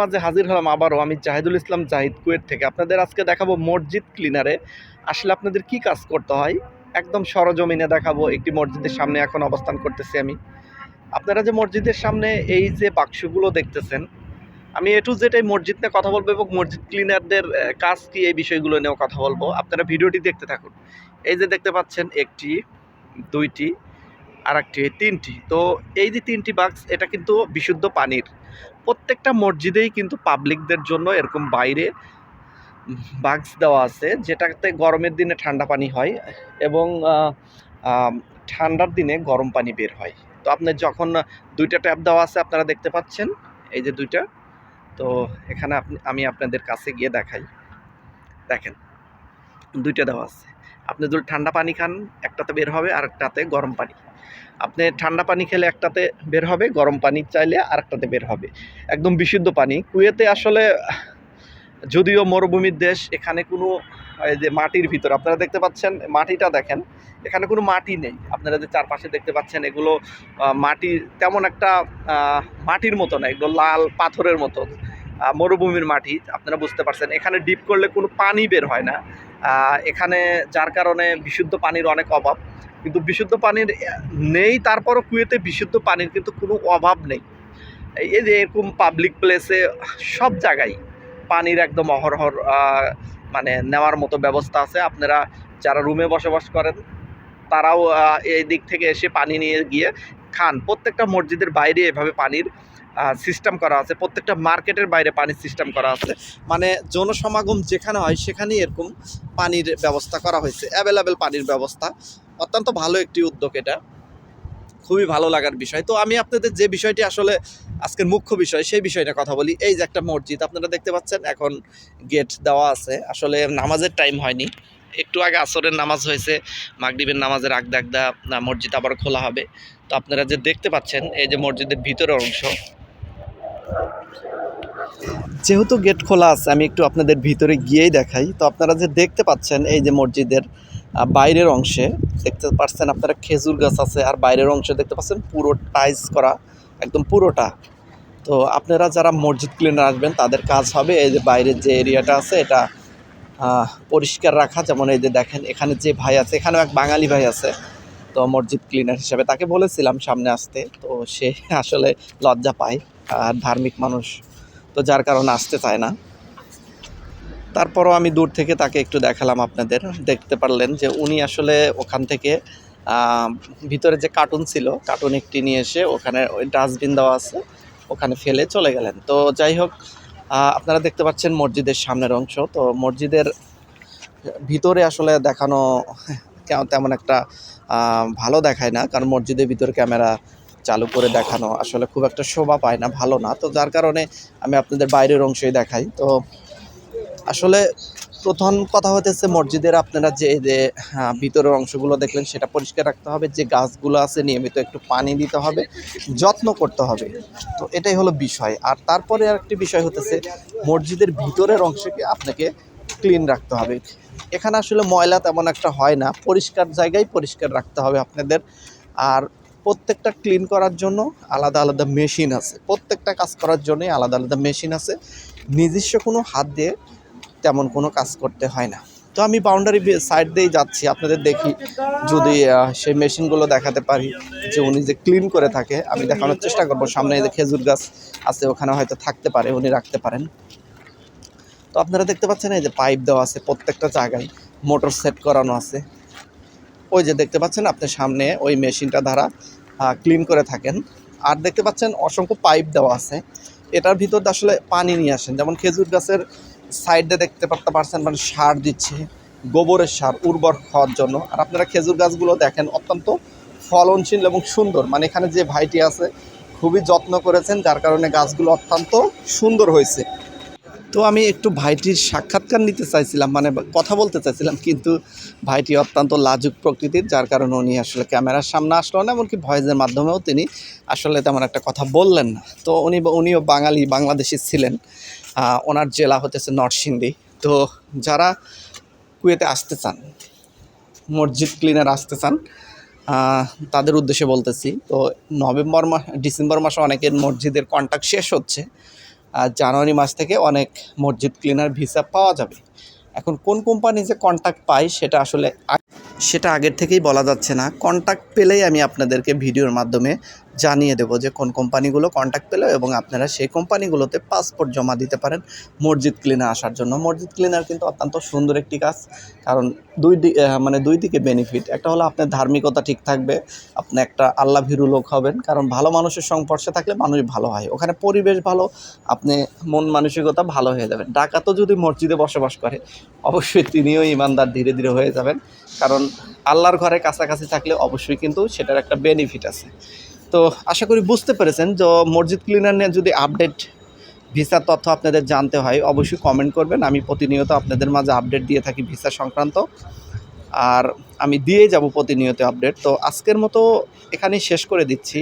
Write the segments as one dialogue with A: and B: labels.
A: মাঝে হাজির হলাম আবারও, আমি জাহিদুল ইসলাম জাহিদ কুয়েট থেকে। আপনাদের আজকে দেখাবো মসজিদ ক্লিনারে আসলে আপনাদের কি কাজ করতে হয়? একদম সরজমিনে দেখাবো, একটি মসজিদের সামনে এখন অবস্থান করতেছি আমি। আপনারা যে মসজিদের সামনে এই যে বাক্সগুলো দেখতেছেন, আমি এটু যেটাই মসজিদ নিয়ে কথা বলব এবং মসজিদ ক্লিনারদের কাজ কি, এই বিষয়গুলো নিয়েও কথা বলব। আপনারা ভিডিওটি দেখতে থাকুন। এই যে দেখতে পাচ্ছেন, একটি, দুইটি আর একটি তিনটি। তো এই যে তিনটি বাক্স এটা কিন্তু বিশুদ্ধ পানির। প্রত্যেকটা মসজিদেই কিন্তু পাবলিকদের জন্য এরকম বাইরে বাক্স দেওয়া আছে, যেটাতে গরমের দিনে ঠান্ডা পানি হয় এবং ঠান্ডার দিনে গরম পানি বের হয়। তো আপনার যখন দুইটা ট্যাপ দেওয়া আছে, আপনারা দেখতে পাচ্ছেন? এই যে দুইটা। তো এখানে আপনি, আমি আপনাদের কাছে গিয়ে দেখাই। দেখেন, দুইটা দেওয়া আছে। আপনি যদি ঠান্ডা পানি খান, একটাতে বের হবে আর একটাতে গরম পানি। আপনি ঠান্ডা পানি খেলে একটাতে বের হবে, গরম পানি চাইলে আর একটাতে বের হবে। একদম বিশুদ্ধ পানি। কুয়েতে আসলে যদিও মরুভূমির দেশ, এখানে কোনো যে মাটির ভিতর, আপনারা দেখতে পাচ্ছেন, মাটিটা দেখেন, এখানে কোনো মাটি নেই। আপনারা যে চারপাশে দেখতে পাচ্ছেন, এগুলো মাটি তেমন একটা মাটির মতো না, এগুলো লাল পাথরের মতো। মরুভূমির মাটি, আপনারা বুঝতে পারছেন। এখানে ডিপ করলে কোনো পানি বের হয় না। এখানে যার কারণে বিশুদ্ধ পানির অনেক অভাব। কিন্তু বিশুদ্ধ পানির নেই, তারপরও কুয়েতে বিশুদ্ধ পানির কিন্তু কোনো অভাব নেই। এই যে এরকম পাবলিক প্লেসে সব জায়গায় পানির একদম অহরহর মানে নেওয়ার মতো ব্যবস্থা আছে। আপনারা যারা রুমে বসবাস করেন, তারাও এই দিক থেকে এসে পানি নিয়ে গিয়ে খান। প্রত্যেকটা মসজিদের বাইরে এভাবে পানির সিস্টেম করা আছে, প্রত্যেকটা মার্কেটের বাইরে পানির সিস্টেম করা আছে। মানে জনসমাগম যেখানে হয়, সেখানেই এরকম পানির ব্যবস্থা করা হয়েছে অ্যাভেলেবেল পানির ব্যবস্থা। অত্যন্ত ভালো একটি উদ্যোগ এটা। খুবই ভালো লাগার বিষয়। তো আমি আপনাদের যে বিষয়টি আসলে আজকের মুখ্য বিষয়, সেই বিষয়টা কথা বলি। এই যে একটা মসজিদ, আপনারা দেখতে পাচ্ছেন এখন গেট দেওয়া আছে। আসলে নামাজের টাইম হয়নি। একটু আগে আসরের নামাজ হয়েছে, মাগরিবের নামাজের আগ দাগদা মসজিদ আবার খোলা হবে। তো আপনারা যে দেখতে পাচ্ছেন, এই যে মসজিদের ভিতরের অংশ যেহেতু গেট খোলা আছে, আমি একটু আপনাদের ভিতরে গিয়েই দেখাই। তো আপনারা যে দেখতে পাচ্ছেন, এই যে মসজিদের বাইরের অংশে, দেখতে পাচ্ছেন আপনারা খেজুর গাছ আছে, আর বাইরের অংশে দেখতে পাচ্ছেন পুরো টাইলস করা, একদম পুরোটা। তো আপনারা যারা মসজিদ ক্লিনার আসবেন, তাদের কাজ হবে এই যে বাইরের যে এরিয়াটা আছে, এটা পরিষ্কার রাখা। যেমন এই যে দেখেন, এখানে যে ভাই আছে, এখানেও এক বাঙালি ভাই আছে, তো মসজিদ ক্লিনার হিসাবে। তাকে বলেছিলাম সামনে আসতে, তো সে আসলে লজ্জা পায়, আর ধার্মিক মানুষ। তো যার কারণে আসতে চায় না। তারপরও আমি দূর থেকে তাকে একটু দেখালাম আপনাদের। দেখতে পারলেন যে উনি আসলে ওখান থেকে ভিতরে যে কার্টুন ছিল কার্টুন একটি নিয়ে এসে ওখানে ওই ডাস্টবিন দেওয়া আছে, ওখানে ফেলে চলে গেলেন। তো যাই হোক আপনারা দেখতে পাচ্ছেন মসজিদের সামনের অংশ। তো মসজিদের ভিতরে আসলে দেখানো তেমন একটা ভালো দেখায় না। কারণ মসজিদের ভিতরে ক্যামেরা চালু করে দেখানো আসলে খুব একটা শোভা পায় না ভালো না। তো যার কারণে আমি আপনাদের বাইরের অংশই দেখাই। তো আসলে প্রথম কথা হতেছে মসজিদের আপনারা যে যে হ্যাঁ, ভিতরের অংশগুলো দেখলেন সেটা পরিষ্কার রাখতে হবে। যে গাছগুলো আছে নিয়মিত একটু পানি দিতে হবে যত্ন করতে হবে। তো এটাই হলো বিষয়। আর তারপরে আরেকটি বিষয় হতেছে মসজিদের ভিতরের অংশকে আপনাকে ক্লিন রাখতে হবে। এখানে আসলে ময়লা তেমন একটা হয় না। পরিষ্কার জায়গায় পরিষ্কার রাখতে হবে আপনাদের। আর প্রত্যেকটা ক্লিন করার জন্য আলাদা আলাদা মেশিন আছে। প্রত্যেকটা কাজ করার জন্যই আলাদা আলাদা মেশিন আছে। নিজস্ব কোনো হাত দিয়ে তেমন কোনো কাজ করতে হয় না। তো আমি বাউন্ডারি সাইড দিয়েই যাচ্ছি, আপনাদের দেখি। যদি সেই মেশিনগুলো দেখাতে পারি যে উনি যে ক্লিন করে থাকে, আমি দেখানোর চেষ্টা করব। সামনে যে খেজুর গাছ আছে, ওখানে হয়তো থাকতে পারে, উনি রাখতে পারেন। তো আপনারা দেখতে পাচ্ছেন, এই যে পাইপ দেওয়া আছে প্রত্যেকটা জায়গায়। মোটর সেট করানো আছে। ওই যে দেখতে পাচ্ছেন আপনি সামনে ওই মেশিনটা দ্বারা ক্লিন করে থাকেন। আর দেখতে পাচ্ছেন অসংখ্য পাইপ দেওয়া আছে। এটার ভিতর আসলে পানি নিয়ে আসেন। যেমন খেজুর গাছের সাইডে দেখতে পারতে পারছেন মানে সার দিচ্ছে, গোবরের সার উর্বর হওয়ার জন্য। আর আপনারা খেজুর গাছগুলো দেখেন, অত্যন্ত ফলনশীল এবং সুন্দর। মানে এখানে যে ভাইটি আছে, খুবই যত্ন করেছেন, যার কারণে গাছগুলো অত্যন্ত সুন্দর হয়েছে। তো আমি একটু ভাইটির সাক্ষাৎকার নিতে চাইছিলাম মানে কথা বলতে চাইছিলাম, কিন্তু ভাইটি অত্যন্ত লাজুক প্রকৃতির, যার কারণে উনি আসলে ক্যামেরার সামনে আসলো না, এমনকি ভয়েসের মাধ্যমেও তিনি আসলে তেমন একটা কথা বললেন না। তো উনি উনিও বাঙালি, বাংলাদেশি ছিলেন। ওনার জেলা হতেছে নরসিংদী। তো যারা কুয়েতে আসতে চান, মসজিদ ক্লিনার আসতে চান তাদের উদ্দেশ্যে বলতেছি, তো নভেম্বর মাস ডিসেম্বর মাসে অনেকের মসজিদের কন্ট্যাক্ট শেষ হচ্ছে। জানুয়ারি মাস থেকে অনেক মসজিদ ক্লিনার ভিসা পাওয়া যাবে। এখন কোন কোম্পানি যে কন্ট্যাক্ট পায় সেটা আসলে সেটা আগের থেকেই বলা যাচ্ছে না। কন্ট্যাক্ট পেলেই আমি আপনাদেরকে ভিডিওর মাধ্যমে জানিয়ে দেবো যে কোন কোম্পানিগুলো কন্ট্যাক্ট পেল এবং আপনারা সেই কোম্পানিগুলোতে পাসপোর্ট জমা দিতে পারেন মসজিদ ক্লিনার আসার জন্য। মসজিদ ক্লিনার কিন্তু অত্যন্ত সুন্দর একটি কাজ, কারণ দুই মানে দুই দিকে বেনিফিট একটা হলো আপনার ধার্মিকতা ঠিক থাকবে, আপনি একটা আল্লাহ ভীরু লোক হবেন, কারণ ভালো মানুষের সংস্পর্শে থাকলে মানুষ ভালো হয়। ওখানে পরিবেশ ভালো, আপনি মন মানসিকতা ভালো হয়ে যাবেন। ডাকাতও যদি মসজিদে বসবাস করে, অবশ্যই তিনিও ইমানদার ধীরে ধীরে হয়ে যাবেন, কারণ আল্লাহর ঘরে কাছাকাছি থাকলে অবশ্যই কিন্তু সেটার একটা বেনিফিট আছে। তো আশা করি বুঝতে পেরেছেন। যে মসজিদ ক্লিনার নিয়ে যদি আপডেট ভিসার তথ্য আপনাদের জানতে হয়, অবশ্যই কমেন্ট করবেন। আমি প্রতিনিয়ত আপনাদের মাঝে আপডেট দিয়ে থাকি ভিসা সংক্রান্ত। আর আমি দিয়েই যাব প্রতিনিয়ত আপডেট তো আজকের মতো এখানেই শেষ করে দিচ্ছি।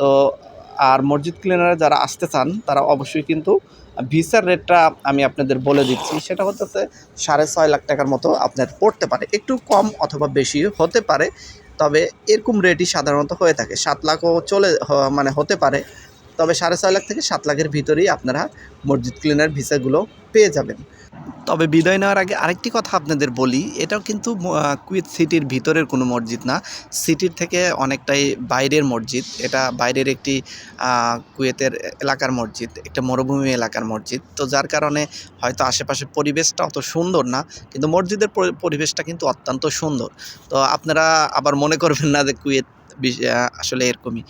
A: তো আর মসজিদ ক্লিনারে যারা আসতে চান, তারা অবশ্যই কিন্তু ভিসার রেটটা আমি আপনাদের বলে দিচ্ছি। সেটা হচ্ছে সাড়ে ছয় লাখ টাকার মতো আপনার পড়তে পারে। একটু কম অথবা বেশি হতে পারে। তবে এরকম রেটই সাধারণত হয়ে থাকে। সাত লাখও চলে মানে হতে পারে। তবে সাড়ে ছয় লাখ থেকে সাত লাখের ভিতরেই আপনারা মসজিদ ক্লিনার ভিসাগুলো পেয়ে যাবেন। তবে বিদায় নেওয়ার আগে আরেকটি কথা আপনাদের বলি, এটাও কিন্তু কুয়েত সিটির ভিতরের কোনো মসজিদ না। সিটির থেকে অনেকটাই বাইরের মসজিদ। এটা বাইরের একটি কুয়েতের এলাকার মসজিদ, একটা মরুভূমি এলাকার মসজিদ। তো যার কারণে হয়তো আশেপাশের পরিবেশটা অত সুন্দর না, কিন্তু মসজিদের পরিবেশটা কিন্তু অত্যন্ত সুন্দর। তো আপনারা আবার মনে করবেন না যে কুয়েত আসলে এরকমই।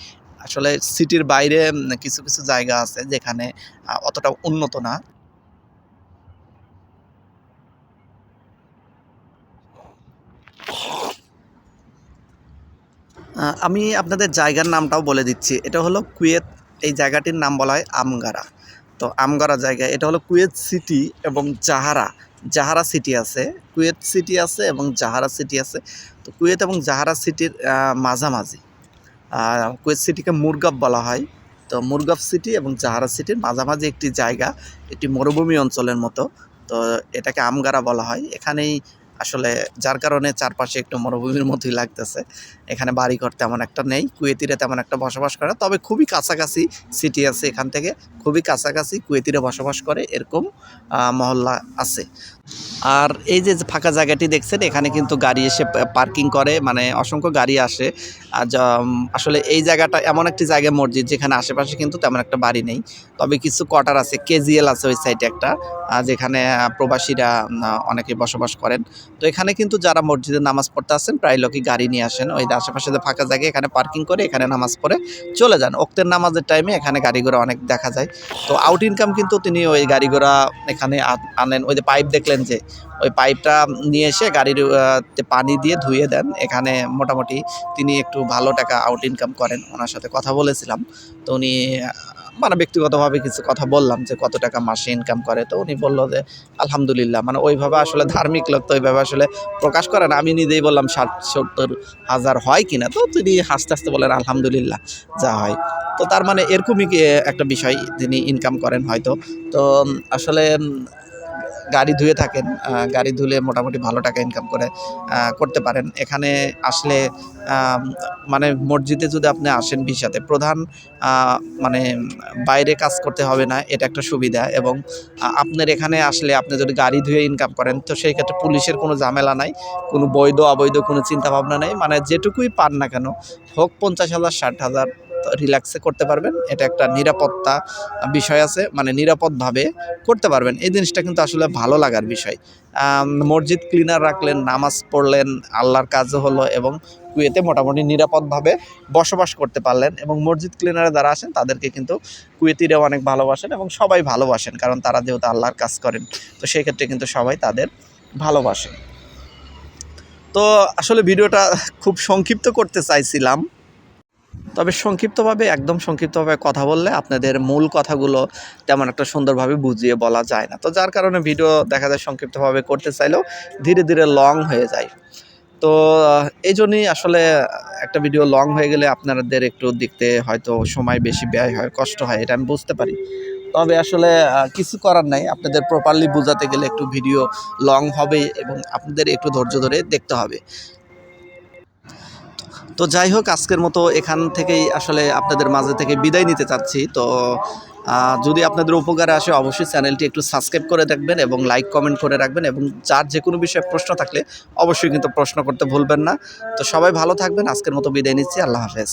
A: আসলে সিটির বাইরে কিছু কিছু জায়গা আছে যেখানে অতটা উন্নত না। আমি আপনাদের জায়গার নামটাও বলে দিচ্ছি। এটা হলো কুয়েত, এই জায়গাটির নাম বলা হয় আমগারা তো আমগারা জায়গা, এটা হলো কুয়েত সিটি এবং জাহারা। জাহারা সিটি আছে, কুয়েত সিটি আছে এবং জাহারা সিটি আছে। তো কুয়েত এবং জাহারা সিটির মাঝামাঝি। কুয়েত সিটিকে মুরগাব বলা হয়। তো মুরগাব সিটি এবং জাহারা সিটির মাঝামাঝি একটি জায়গা, একটি মরুভূমি অঞ্চলের মতো। তো এটাকে আমগারা বলা হয়। এখানেই আসলে যার কারণে চারপাশে একটু মরুভূমির মতোই লাগতেছে। এখানে বাড়িঘর তেমন একটা নেই, কুয়েতিরে তেমন একটা বসবাস করে তবে খুবই কাছাকাছি সিটি আছে এখান থেকে, খুবই কাছাকাছি কুয়েতিরে বসবাস করে, এরকম মহল্লা আছে। আর এই যে ফাঁকা জায়গাটি দেখছেন, এখানে কিন্তু গাড়ি এসে পার্কিং করে মানে অসংখ্য গাড়ি আসে। আর আসলে এই জায়গাটা এমন একটি জায়গা, মসজিদ, যেখানে আশেপাশে কিন্তু তেমন একটা বাড়ি নেই। তবে কিছু কোয়ার্টার আছে, কেজিএল আছে ওই সাইডে একটা যেখানে প্রবাসীরা অনেকে বসবাস করেন। তো এখানে কিন্তু যারা মসজিদে নামাজ পড়তে আসেন, প্রায় লোকই গাড়ি নিয়ে আসেন। ওই আশেপাশে যে ফাঁকা জায়গায় এখানে পার্কিং করে, এখানে নামাজ পড়ে চলে যান। ওক্তের নামাজের টাইমে এখানে গাড়ি ঘোড়া অনেক দেখা যায়। তো আউট ইনকাম কিন্তু তিনি ওই গাড়ি ঘোড়া এখানে আনেন। ওই যে পাইপ দেখলেন যে ওই পাইপটা নিয়ে এসে গাড়ির পানি দিয়ে ধুয়ে দেন। এখানে মোটামুটি তিনি একটু ভালো টাকা আউট ইনকাম করেন ওনার সাথে কথা বলেছিলাম। তো উনি মানে ব্যক্তিগতভাবে কিছু কথা বললাম যে কত টাকা মাসে ইনকাম করে। তো উনি বলল যে আলহামদুলিল্লাহ মানে ওইভাবে আসলে ধার্মিক লোক তো ওইভাবে আসলে প্রকাশ করে না। আমি নিজেই বললাম, ষাট, সত্তর হাজার হয় কিনা? তো তিনি হাসতে হাসতে বলেন আলহামদুলিল্লাহ, যা হয়। তো তার মানে এরকমই একটা বিষয় তিনি ইনকাম করেন হয়তো। তো আসলে গাড়ি ধুয়ে থাকেন গাড়ি ধুলে মোটামুটি ভালো টাকা ইনকাম করে করতে পারেন। এখানে আসলে মানে মসজিদে যদি আপনি আসেন ভিসাতে, প্রধান মানে বাইরে কাজ করতে হবে না, এটা একটা সুবিধা। এবং আপনার এখানে আসলে আপনি যদি গাড়ি ধুয়ে ইনকাম করেন, তো সেই ক্ষেত্রে পুলিশের কোনো ঝামেলা নাই, কোনো বৈধ, অবৈধ কোনো চিন্তা ভাবনা নেই। মানে যেটুকুই পান না কেন, হোক পঞ্চাশ হাজার, ষাট হাজার রিল্যাক্সে করতে পারবেন। এটা একটা নিরাপত্তা বিষয় আছে মানে নিরাপদভাবে করতে পারবেন। এই জিনিসটা কিন্তু আসলে ভালো লাগার বিষয়। মসজিদ ক্লিনার রাখলেন, নামাজ পড়লেন, আল্লাহর কাজও হলো এবং কুয়েতে মোটামুটি নিরাপদভাবে বসবাস করতে পারলেন এবং মসজিদ ক্লিনারে যারা আসেন, তাদেরকে কিন্তু কুয়েতিরাও অনেক ভালোবাসেন এবং সবাই ভালোবাসেন, কারণ তারা যেহেতু আল্লাহর কাজ করেন, তো সেই ক্ষেত্রে কিন্তু সবাই তাদের ভালোবাসেন তো আসলে ভিডিওটা খুব সংক্ষিপ্ত করতে চাইছিলাম। তবে সংক্ষিপ্তভাবে, একদম সংক্ষিপ্তভাবে কথা বললে আপনাদের মূল কথাগুলো তেমন একটা সুন্দরভাবে বুঝিয়ে বলা যায় না। তো যার কারণে ভিডিও দেখা যায় সংক্ষিপ্তভাবে করতে চাইলেও ধীরে ধীরে লং হয়ে যায়। তো এই জন্যই আসলে একটা ভিডিও লং হয়ে গেলে আপনাদের একটু দেখতে হয়তো সময় বেশি ব্যয় হয়, কষ্ট হয়, এটা আমি বুঝতে পারি। তবে আসলে কিছু করার নাই। আপনাদের প্রপারলি বোঝাতে গেলে একটু ভিডিও লং হবে এবং আপনাদের একটু ধৈর্য ধরে দেখতে হবে। তো যাই হোক, আজকের মতো এখান থেকেই আসলে আপনাদের মাঝে থেকে বিদায় নিতে চাচ্ছি। তো যদি আপনাদের উপকারে আসে অবশ্যই চ্যানেলটি একটু সাবস্ক্রাইব করে রাখবেন এবং লাইক, কমেন্ট করে রাখবেন এবং যার যে কোনো বিষয়ে প্রশ্ন থাকলে অবশ্যই কিন্তু প্রশ্ন করতে ভুলবেন না। তো সবাই ভালো থাকবেন। আজকের মতো বিদায় নিচ্ছি। আল্লাহ হাফেজ।